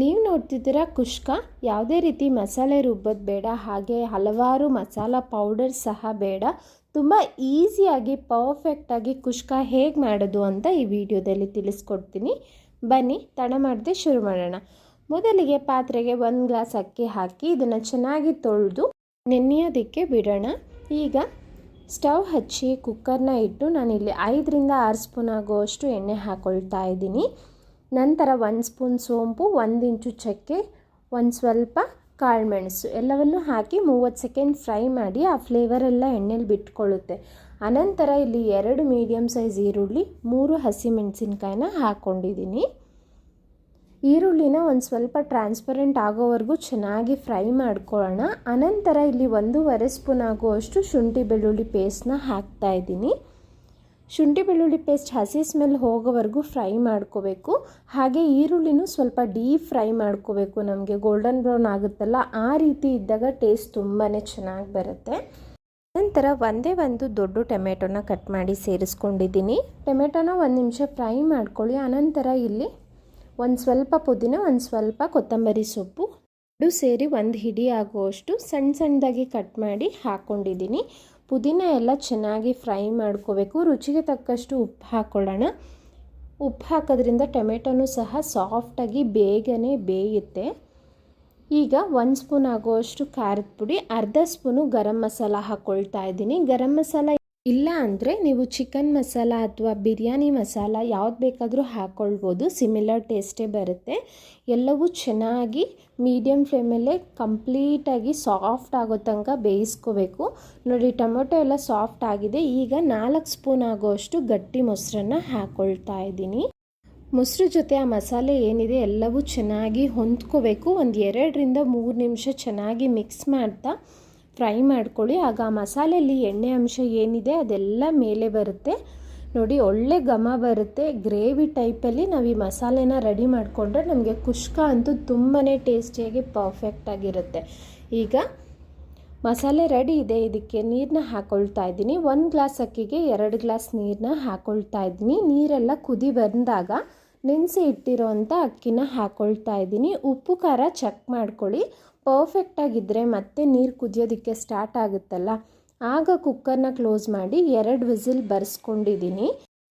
ನೀವು ನೋಡ್ತಿದ್ದೀರಾ ಕುಷ್ಕ? ಯಾವುದೇ ರೀತಿ ಮಸಾಲೆ ರುಬ್ಬೋದು ಬೇಡ, ಹಾಗೆ ಹಲವಾರು ಮಸಾಲ ಪೌಡರ್ ಸಹ ಬೇಡ. ತುಂಬ ಈಸಿಯಾಗಿ ಪರ್ಫೆಕ್ಟಾಗಿ ಕುಷ್ಕ ಹೇಗೆ ಮಾಡೋದು ಅಂತ ಈ ವಿಡಿಯೋದಲ್ಲಿ ತಿಳಿಸ್ಕೊಡ್ತೀನಿ. ಬನ್ನಿ, ತಡ ಮಾಡದೆ ಶುರು ಮಾಡೋಣ. ಮೊದಲಿಗೆ ಪಾತ್ರೆಗೆ ಒಂದು ಗ್ಲಾಸ್ ಅಕ್ಕಿ ಹಾಕಿ ಇದನ್ನು ಚೆನ್ನಾಗಿ ತೊಳೆದು ನೆನೆಯೋದಕ್ಕೆ ಬಿಡೋಣ. ಈಗ ಸ್ಟವ್ ಹಚ್ಚಿ ಕುಕ್ಕರ್ನ ಇಟ್ಟು ನಾನಿಲ್ಲಿ ಐದರಿಂದ ಆರು ಸ್ಪೂನ್ ಆಗುವಷ್ಟು ಎಣ್ಣೆ ಹಾಕ್ಕೊಳ್ತಾ ಇದ್ದೀನಿ. ನಂತರ ಒಂದು ಸ್ಪೂನ್ ಸೋಂಪು, ಒಂದು ಇಂಚು ಚಕ್ಕೆ, ಒಂದು ಸ್ವಲ್ಪ ಕಾಳುಮೆಣಸು ಎಲ್ಲವನ್ನು ಹಾಕಿ ಮೂವತ್ತು ಸೆಕೆಂಡ್ ಫ್ರೈ ಮಾಡಿ ಆ ಫ್ಲೇವರ್ ಎಲ್ಲ ಎಣ್ಣೆಲಿ ಬಿಟ್ಕೊಳ್ಳುತ್ತೆ. ಅನಂತರ ಇಲ್ಲಿ ಎರಡು ಮೀಡಿಯಮ್ ಸೈಜ್ ಈರುಳ್ಳಿ, ಮೂರು ಹಸಿಮೆಣಸಿನ್ಕಾಯಿನ ಹಾಕ್ಕೊಂಡಿದ್ದೀನಿ ಈರುಳ್ಳಿನ ಒಂದು ಸ್ವಲ್ಪ ಟ್ರಾನ್ಸ್ಪರೆಂಟ್ ಆಗೋವರೆಗೂ ಚೆನ್ನಾಗಿ ಫ್ರೈ ಮಾಡ್ಕೊಳ್ಳೋಣ. ಅನಂತರ ಇಲ್ಲಿ ಒಂದೂವರೆ ಸ್ಪೂನ್ ಆಗುವಷ್ಟು ಶುಂಠಿ ಬೆಳ್ಳುಳ್ಳಿ ಪೇಸ್ಟ್ನ ಹಾಕ್ತಾ ಇದ್ದೀನಿ ಶುಂಠಿ ಬೆಳ್ಳುಳ್ಳಿ ಪೇಸ್ಟ್ ಹಸಿ ಸ್ಮೆಲ್ ಹೋಗೋವರೆಗೂ ಫ್ರೈ ಮಾಡ್ಕೋಬೇಕು. ಹಾಗೆ ಈರುಳ್ಳಿನೂ ಸ್ವಲ್ಪ ಡೀಪ್ ಫ್ರೈ ಮಾಡ್ಕೋಬೇಕು. ನಮಗೆ ಗೋಲ್ಡನ್ ಬ್ರೌನ್ ಆಗುತ್ತಲ್ಲ, ಆ ರೀತಿ ಇದ್ದಾಗ ಟೇಸ್ಟ್ ತುಂಬಾ ಚೆನ್ನಾಗಿ ಬರುತ್ತೆ. ನಂತರ ಒಂದೇ ಒಂದು ದೊಡ್ಡ ಟೊಮೆಟೊನ ಕಟ್ ಮಾಡಿ ಸೇರಿಸ್ಕೊಂಡಿದ್ದೀನಿ. ಟೊಮೆಟೊನ ಒಂದು ನಿಮಿಷ ಫ್ರೈ ಮಾಡ್ಕೊಳ್ಳಿ. ಆನಂತರ ಇಲ್ಲಿ ಒಂದು ಸ್ವಲ್ಪ ಪುದೀನ, ಒಂದು ಸ್ವಲ್ಪ ಕೊತ್ತಂಬರಿ ಸೊಪ್ಪು. ಎರಡು ಸೇರಿ ಒಂದು ಹಿಡಿ ಆಗುವಷ್ಟು ಸಣ್ಣ ಸಣ್ಣದಾಗಿ ಕಟ್ ಮಾಡಿ ಹಾಕ್ಕೊಂಡಿದ್ದೀನಿ ಪುದೀನ ಎಲ್ಲ ಚೆನ್ನಾಗಿ ಫ್ರೈ ಮಾಡ್ಕೋಬೇಕು. ರುಚಿಗೆ ತಕ್ಕಷ್ಟು ಉಪ್ಪು ಹಾಕ್ಕೊಳ್ಳೋಣ ಉಪ್ಪು ಹಾಕೋದ್ರಿಂದ ಟೊಮೆಟೊನೂ ಸಹ ಸಾಫ್ಟಾಗಿ ಬೇಗನೆ ಬೇಯುತ್ತೆ. ಈಗ ಒಂದು ಸ್ಪೂನ್ ಆಗುವಷ್ಟು ಖಾರದ ಪುಡಿ, ಅರ್ಧ ಸ್ಪೂನು ಗರಂ ಮಸಾಲ ಹಾಕ್ಕೊಳ್ತಾ ಇದ್ದೀನಿ. ಗರಂ ಮಸಾಲ ಇಲ್ಲ ಅಂದರೆ ನೀವು ಚಿಕನ್ ಮಸಾಲ ಅಥವಾ ಬಿರಿಯಾನಿ ಮಸಾಲ ಯಾವ್ದು ಬೇಕಾದರೂ ಹಾಕ್ಕೊಳ್ಬೋದು ಸಿಮಿಲರ್ ಟೇಸ್ಟೇ ಬರುತ್ತೆ. ಎಲ್ಲವೂ ಚೆನ್ನಾಗಿ ಮೀಡಿಯಮ್ ಫ್ಲೇಮಲ್ಲೇ ಕಂಪ್ಲೀಟಾಗಿ ಸಾಫ್ಟ್ ಆಗೋ ತನಕ ಬೇಯಿಸ್ಕೋಬೇಕು. ನೋಡಿ, ಟೊಮೊಟೊ ಎಲ್ಲ ಸಾಫ್ಟ್ ಆಗಿದೆ. ಈಗ ನಾಲ್ಕು ಸ್ಪೂನ್ ಆಗೋಷ್ಟು ಗಟ್ಟಿ ಮೊಸರನ್ನ ಹಾಕ್ಕೊಳ್ತಾ ಇದ್ದೀನಿ. ಮೊಸರು ಜೊತೆ ಆ ಮಸಾಲೆ ಏನಿದೆ ಎಲ್ಲವೂ ಚೆನ್ನಾಗಿ ಹೊಂದ್ಕೋಬೇಕು. ಒಂದು ಎರಡರಿಂದ ಮೂರು ನಿಮಿಷ ಚೆನ್ನಾಗಿ ಮಿಕ್ಸ್ ಮಾಡ್ತಾ ಫ್ರೈ ಮಾಡ್ಕೊಳ್ಳಿ. ಆಗ ಮಸಾಲೆಯಲ್ಲಿ ಎಣ್ಣೆ ಅಂಶ ಏನಿದೆ ಅದೆಲ್ಲ ಮೇಲೆ ಬರುತ್ತೆ. ನೋಡಿ, ಒಳ್ಳೆ ಘಮ ಬರುತ್ತೆ. ಗ್ರೇವಿ ಟೈಪಲ್ಲಿ ನಾವು ಈ ಮಸಾಲೆನ ರೆಡಿ ಮಾಡಿಕೊಂಡ್ರೆ ನಮಗೆ ಕುಷ್ಕ ಅಂತೂ ತುಂಬಾ ಟೇಸ್ಟಿಯಾಗಿ ಪರ್ಫೆಕ್ಟಾಗಿರುತ್ತೆ ಈಗ ಮಸಾಲೆ ರೆಡಿ ಇದೆ. ಇದಕ್ಕೆ ನೀರನ್ನ ಹಾಕ್ಕೊಳ್ತಾ ಇದ್ದೀನಿ. ಒಂದು ಗ್ಲಾಸ್ ಅಕ್ಕಿಗೆ ಎರಡು ಗ್ಲಾಸ್ ನೀರನ್ನ ಹಾಕ್ಕೊಳ್ತಾ ಇದ್ದೀನಿ. ನೀರೆಲ್ಲ ಕುದಿ ಬಂದಾಗ ನೆನೆಸಿ ಇಟ್ಟಿರೋ ಅಂಥ ಅಕ್ಕಿನ ಹಾಕ್ಕೊಳ್ತಾ ಇದ್ದೀನಿ. ಉಪ್ಪು, ಖಾರ ಚೆಕ್ ಮಾಡ್ಕೊಳ್ಳಿ. ಪರ್ಫೆಕ್ಟಾಗಿದ್ದರೆ ಮತ್ತೆ ನೀರು ಕುದಿಯೋದಕ್ಕೆ ಸ್ಟಾರ್ಟ್ ಆಗುತ್ತಲ್ಲ? ಆಗ ಕುಕ್ಕರ್ನ ಕ್ಲೋಸ್ ಮಾಡಿ ಎರಡು ವಿಸಿಲ್ ಬರ್ಸ್ಕೊಂಡಿದ್ದೀನಿ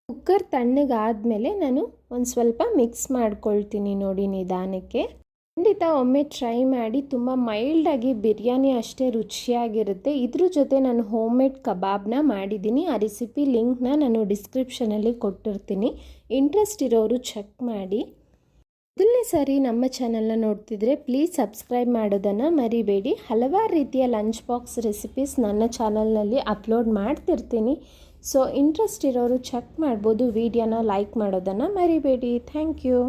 ಕುಕ್ಕರ್ ತಣ್ಣಗಾದಮೇಲೆ ನಾನು ಒಂದು ಸ್ವಲ್ಪ ಮಿಕ್ಸ್ ಮಾಡ್ಕೊಳ್ತೀನಿ ನೋಡಿ ನಿಧಾನಕ್ಕೆ. ಖಂಡಿತ ಒಮ್ಮೆ ಟ್ರೈ ಮಾಡಿ, ತುಂಬ ಮೈಲ್ಡಾಗಿ ಬಿರಿಯಾನಿ ಅಷ್ಟೇ ರುಚಿಯಾಗಿರುತ್ತೆ. ಇದ್ರ ಜೊತೆ ನಾನು ಹೋಮ್ ಮೇಡ್ ಕಬಾಬ್ನ ಮಾಡಿದ್ದೀನಿ ಆ ರೆಸಿಪಿ ಲಿಂಕ್ನ ನಾನು ಡಿಸ್ಕ್ರಿಪ್ಷನಲ್ಲಿ ಕೊಟ್ಟಿರ್ತೀನಿ. ಇಂಟ್ರೆಸ್ಟ್ ಇರೋರು ಚೆಕ್ ಮಾಡಿ. ಮೊದಲನೇ ಸಾರಿ ನಮ್ಮ ಚಾನಲ್ನ ನೋಡ್ತಿದ್ರೆ ಪ್ಲೀಸ್ ಸಬ್ಸ್ಕ್ರೈಬ್ ಮಾಡೋದನ್ನು ಮರಿಬೇಡಿ. ಹಲವಾರು ರೀತಿಯ ಲಂಚ್ ಬಾಕ್ಸ್ ರೆಸಿಪೀಸ್ ನನ್ನ ಚಾನಲ್ನಲ್ಲಿ ಅಪ್ಲೋಡ್ ಮಾಡ್ತಿರ್ತೀನಿ. ಸೊ ಇಂಟ್ರೆಸ್ಟ್ ಇರೋರು ಚೆಕ್ ಮಾಡ್ಬೋದು ವಿಡಿಯೋನ ಲೈಕ್ ಮಾಡೋದನ್ನು ಮರಿಬೇಡಿ. Thank you